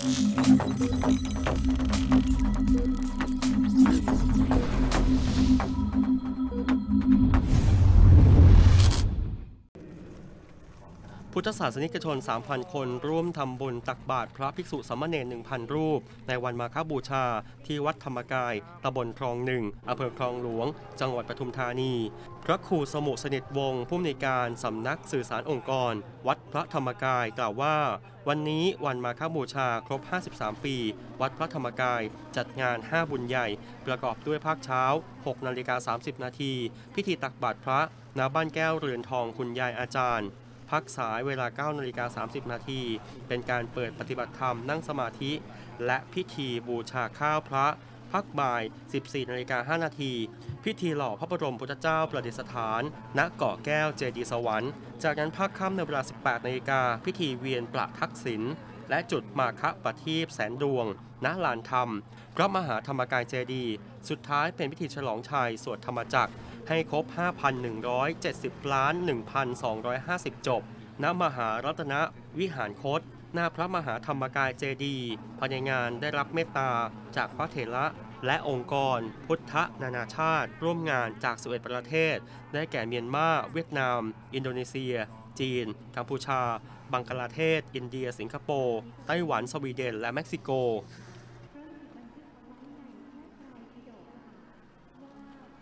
Thank you. พุทธศาสนิกชน 3,000 คนร่วมทำบุญตักบาตรพระภิกษุสามเณร1,000 รูป ในวันมาฆบูชา ที่วัดธรรมกายตำบลคลองหนึ่งอำเภอคลองหลวง จังหวัดปทุมธานี พระครูสมุสนิทวงศ์ผู้อำนวยการสำนักสื่อสารองค์กร วัดพระธรรมกายกล่าวว่า วันนี้วันมาฆบูชาครบ 53 ปี วัดพระธรรมกายจัดงาน 5 บุญใหญ่ ประกอบด้วยภาคเช้า6นาฬิกา30 นาทีพิธีตักบาตรพระณบ้านแก้วเรือนทองคุณยายอาจารย์ พักสายเวลา9นาฬิกา30 นาที เป็นการเปิดปฏิบัติธรรมนั่งสมาธิ และพิธีบูชาข้าวพระ พักบ่าย 14นาฬิกา5นาที พิธีหล่อพระบรมพุทธเจ้าประดิษฐาน ณ เกาะแก้วเจดีสวรรค์ จากนั้นภาคค่ำในเวลา 18นาฬิกาพิธีเวียนประทักษิณ และจุดมาคะปทีปแสนดวง ณ ลานธรรม พระมหาธรรมกายเจดี สุดท้ายเป็นพิธีฉลองชัยสวดธรรมจักร ให้ครบ 5,170ล้าน1,250 จบ ณ มหารัตนวิหารคต หน้าพระมหาธรรมกายเจดีย์ภายในงานได้รับเมตตาจากพระเถระและองค์กร พุทธนานาชาติ ร่วมงานจาก 11 ประเทศ ได้แก่เมียนมา เวียดนาม อินโดนีเซีย จีน กัมพูชา บังกลาเทศ อินเดีย สิงคโปร์ ไต้หวัน สวีเดน และเม็กซิโก